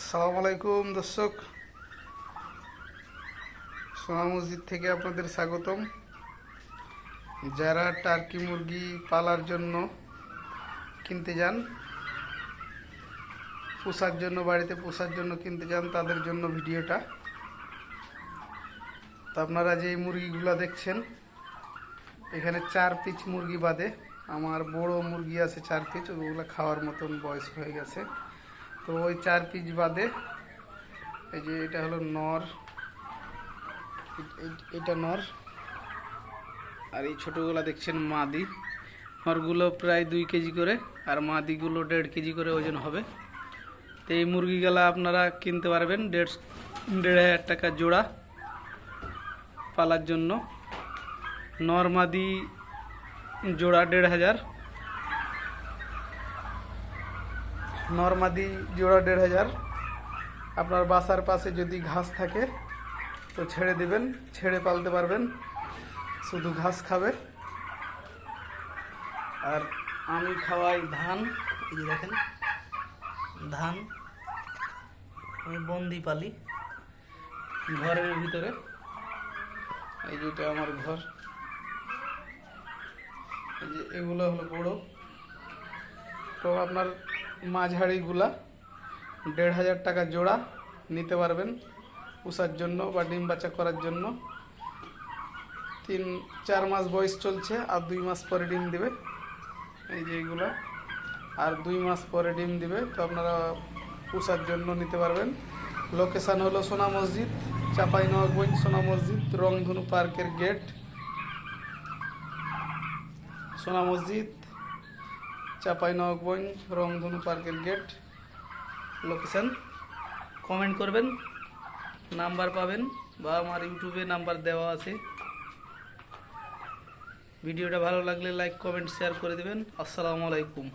আসসালামু আলাইকুম, দর্শক। সোনা মসজিদ থেকে আপনাদের স্বাগতম। যারা টার্কি মুরগি পালার জন্য কিনতে যান, পোষার জন্য, বাড়িতে পোষার জন্য কিনতে যান, তাদের জন্য ভিডিওটা। তো আপনারা যে মুরগিগুলো দেখছেন, এখানে চার পিচ মুরগি বাদে আমার বড় মুরগি আছে চার পিচ, ওগুলো খাওয়ার মতন বয়স হয়ে গেছে। তো ওই চার পিচ বাদে, এই যে এটা হলো নর এটা নর, আর এই ছোটোগুলো দেখছেন মাদি। নরগুলো প্রায় দুই কেজি করে, আর মাদিগুলো দেড় কেজি করে ওজন হবে। তো এই মুরগিগুলা আপনারা কিনতে পারবেন দেড় দেড় হাজার টাকা জোড়া পালার জন্য। নর মাদি জোড়া দেড় হাজার। নর্মাদি জোড়া দেড় হাজার। আপনার বাসার পাশে যদি ঘাস থাকে, তো ছেড়ে দিবেন, ছেড়ে পালতে পারবেন। শুধু ঘাস খাবে। আর আমি খাওয়াই ধান। এই যে দেখেন, ধান। আমি বন্দি পালি ঘরের ভিতরে। এই যেটা আমার ঘর। এই যে এগুলো হলো বড়। তো আপনার মাঝারিগুলা, দেড় হাজার টাকা জোড়া নিতে পারবেন পুষার জন্য বা ডিম বাচ্চা করার জন্য। তিন, চার মাস বয়স চলছে আর দুই মাস পরে ডিম দিবে। এই যে এইগুলা আর দুই মাস পরে ডিম দিবে, তো আপনারা পুষার জন্য নিতে পারবেন। লোকেশান হলো সোনা মসজিদ চাপাই নবাবগঞ্জ সোনা মসজিদ, রংধনু পার্কের গেট। সোনা মসজিদ চাপাই বই রংধনু পার্কের গেট লোকেশান কমেন্ট করবেন নাম্বার পাবেন বা আমার ইউটিউবে নাম্বার দেওয়া আছে। ভিডিওটা ভালো লাগলে লাইক কমেন্ট শেয়ার করে দেবেন। আসসালামু আলাইকুম।